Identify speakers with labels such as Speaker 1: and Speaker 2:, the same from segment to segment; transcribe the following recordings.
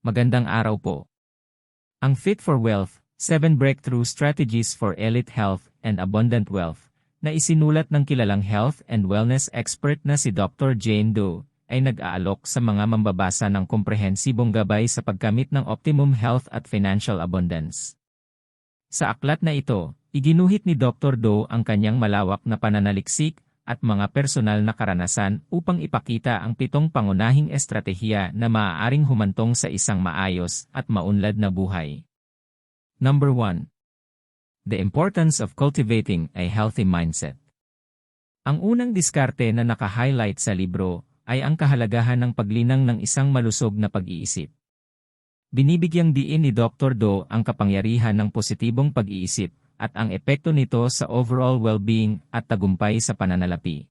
Speaker 1: Magandang araw po. Ang Fit for Wealth, 7 Breakthrough Strategies for Elite Health and Abundant Wealth, na isinulat ng kilalang health and wellness expert na si Dr. Jane Doe, ay nag-aalok sa mga mambabasa ng komprehensibong gabay sa pagkamit ng optimum health at financial abundance. Sa aklat na ito, iginuhit ni Dr. Doe ang kanyang malawak na pananaliksik at mga personal na karanasan upang ipakita ang pitong pangunahing estratehiya na maaaring humantong sa isang maayos at maunlad na buhay. Number 1. The importance of cultivating a healthy mindset. Ang unang diskarte na naka-highlight sa libro ay ang kahalagahan ng paglinang ng isang malusog na pag-iisip. Binibigyang diin ni Dr. Do ang kapangyarihan ng positibong pag-iisip at ang epekto nito sa overall well-being at tagumpay sa pananalapi.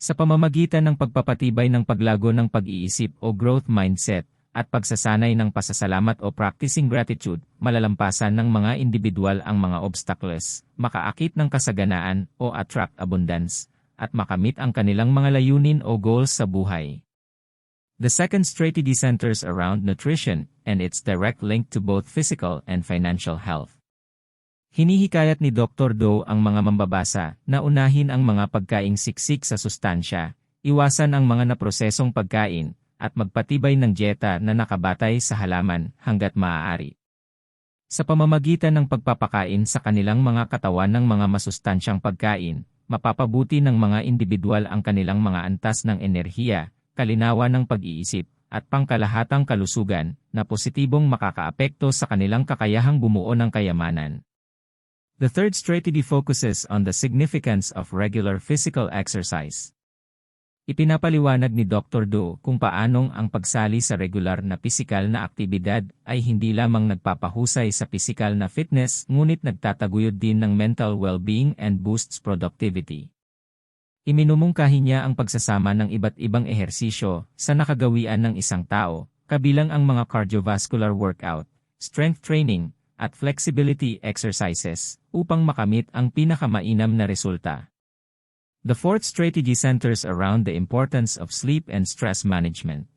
Speaker 1: Sa pamamagitan ng pagpapatibay ng paglago ng pag-iisip o growth mindset, at pagsasanay ng pasasalamat o practicing gratitude, malalampasan ng mga individual ang mga obstacles, makaakit ng kasaganaan o attract abundance, at makamit ang kanilang mga layunin o goals sa buhay. The second strategy centers around nutrition and its direct link to both physical and financial health. Hinihikayat ni Dr. Do ang mga mambabasa na unahin ang mga pagkaing siksik sa sustansya, iwasan ang mga naprosesong pagkain, at magpatibay ng dieta na nakabatay sa halaman hanggat maaari. Sa pamamagitan ng pagpapakain sa kanilang mga katawan ng mga masustansyang pagkain, mapapabuti ng mga individual ang kanilang mga antas ng enerhiya, kalinawan ng pag-iisip, at pangkalahatang kalusugan na positibong makakaapekto sa kanilang kakayahang bumuo ng kayamanan. The third strategy focuses on the significance of regular physical exercise. Ipinapaliwanag ni Dr. Do kung paanong ang pagsali sa regular na pisikal na aktibidad ay hindi lamang nagpapahusay sa pisikal na fitness ngunit nagtataguyod din ng mental well-being and boosts productivity. Iminumungkahi niya ang pagsasama ng iba't ibang ehersisyo sa nakagawian ng isang tao, kabilang ang mga cardiovascular workout, strength training, at flexibility exercises upang makamit ang pinakamainam na resulta. The fourth strategy centers around the importance of sleep and stress management.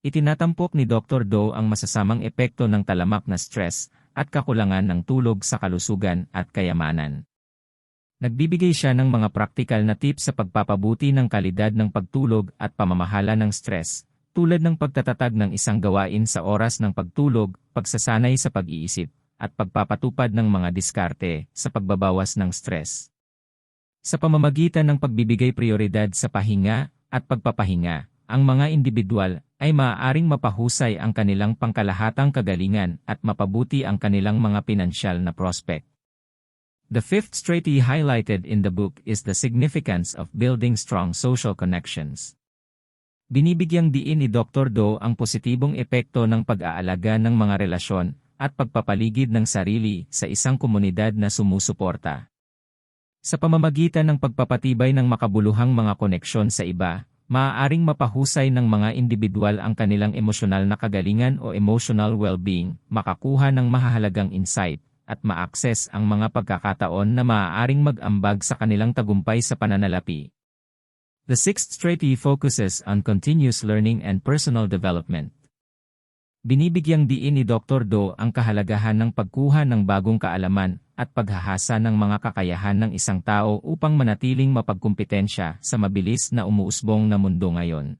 Speaker 1: Itinatampok ni Dr. Do ang masasamang epekto ng talamak na stress at kakulangan ng tulog sa kalusugan at kayamanan. Nagbibigay siya ng mga praktikal na tips sa pagpapabuti ng kalidad ng pagtulog at pamamahala ng stress, tulad ng pagtatatag ng isang gawain sa oras ng pagtulog, pagsasanay sa pag-iisip, at pagpapatupad ng mga diskarte sa pagbabawas ng stress. Sa pamamagitan ng pagbibigay prioridad sa pahinga at pagpapahinga, ang mga individual ay maaaring mapahusay ang kanilang pangkalahatang kagalingan at mapabuti ang kanilang mga pinansyal na prospect. The fifth strategy highlighted in the book is the significance of building strong social connections. Binibigyang diin ni Dr. Do ang positibong epekto ng pag-aalaga ng mga relasyon at pagpapaligid ng sarili sa isang komunidad na sumusuporta. Sa pamamagitan ng pagpapatibay ng makabuluhang mga koneksyon sa iba, maaaring mapahusay ng mga individual ang kanilang emosyonal na kagalingan o emotional well-being, makakuha ng mahahalagang insight, at ma-access ang mga pagkakataon na maaaring mag-ambag sa kanilang tagumpay sa pananalapi. The sixth strategy focuses on continuous learning and personal development. Binibigyang diin ni Dr. Do ang kahalagahan ng pagkuha ng bagong kaalaman at paghahasa ng mga kakayahan ng isang tao upang manatiling mapagkumpetensya sa mabilis na umuusbong na mundo ngayon.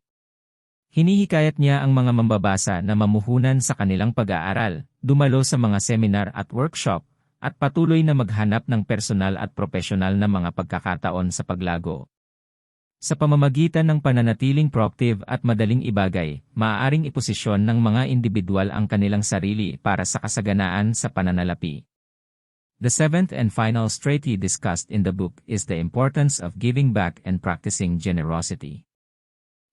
Speaker 1: Hinihikayat niya ang mga mambabasa na mamuhunan sa kanilang pag-aaral, dumalo sa mga seminar at workshop, at patuloy na maghanap ng personal at profesional na mga pagkakataon sa paglago. Sa pamamagitan ng pananatiling proactive at madaling ibagay, maaaring iposisyon ng mga individual ang kanilang sarili para sa kasaganaan sa pananalapi. The seventh and final strategy discussed in the book is the importance of giving back and practicing generosity.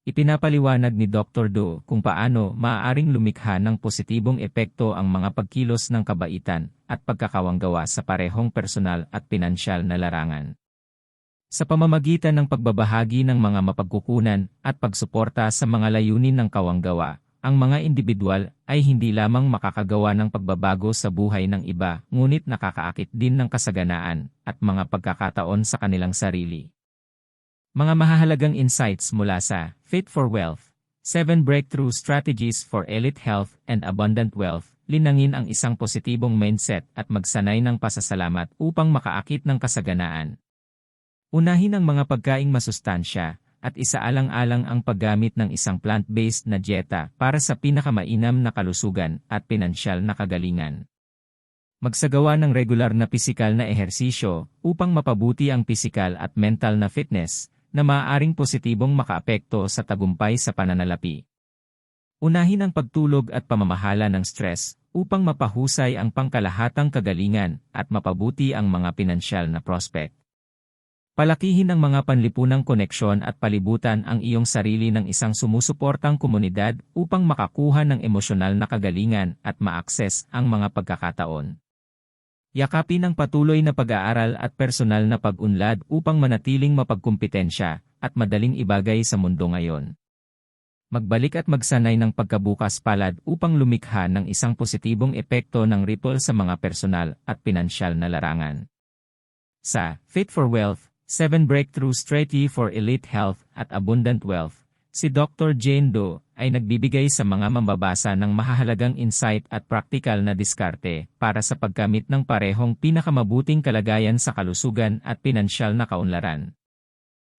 Speaker 1: Ipinapaliwanag ni Dr. Do kung paano maaaring lumikha ng positibong epekto ang mga pagkilos ng kabaitan at pagkakawanggawa sa parehong personal at pinansyal na larangan. Sa pamamagitan ng pagbabahagi ng mga mapagkukunan at pagsuporta sa mga layunin ng kawanggawa, ang mga individual ay hindi lamang makakagawa ng pagbabago sa buhay ng iba, ngunit nakakaakit din ng kasaganaan at mga pagkakataon sa kanilang sarili. Mga mahahalagang insights mula sa Fit for Wealth, 7 Breakthrough Strategies for Elite Health and Abundant Wealth, linangin ang isang positibong mindset at magsanay ng pasasalamat upang makaakit ng kasaganaan. Unahin ang mga pagkaing masustansya, at isaalang-alang ang paggamit ng isang plant-based na dieta para sa pinakamainam na kalusugan at pinansyal na kagalingan. Magsagawa ng regular na pisikal na ehersisyo upang mapabuti ang pisikal at mental na fitness na maaaring positibong makaapekto sa tagumpay sa pananalapi. Unahin ang pagtulog at pamamahala ng stress upang mapahusay ang pangkalahatang kagalingan at mapabuti ang mga pinansyal na prospect. Palakihin ang mga panlipunang koneksyon at palibutan ang iyong sarili ng isang sumusuportang komunidad upang makakuha ng emosyonal na kagalingan at ma-access ang mga pagkakataon. Yakapin ang patuloy na pag-aaral at personal na pag-unlad upang manatiling mapagkumpetensya at madaling ibagay sa mundo ngayon. Magbalik at magsanay ng pagkabukas palad upang lumikha ng isang positibong epekto ng ripple sa mga personal at pinansyal na larangan. Sa Fit for Wealth, 7 Breakthrough Strategy for Elite Health at Abundant Wealth, si Dr. Jane Doe ay nagbibigay sa mga mambabasa ng mahahalagang insight at practical na diskarte para sa paggamit ng parehong pinakamabuting kalagayan sa kalusugan at pinansyal na kaunlaran.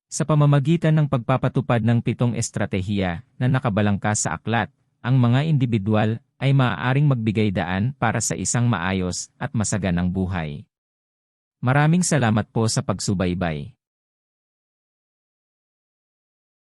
Speaker 1: Sa pamamagitan ng pagpapatupad ng pitong estratehiya na nakabalangkas sa aklat, ang mga individual ay maaaring magbigay daan para sa isang maayos at masaganang buhay. Maraming salamat po sa pagsubaybay.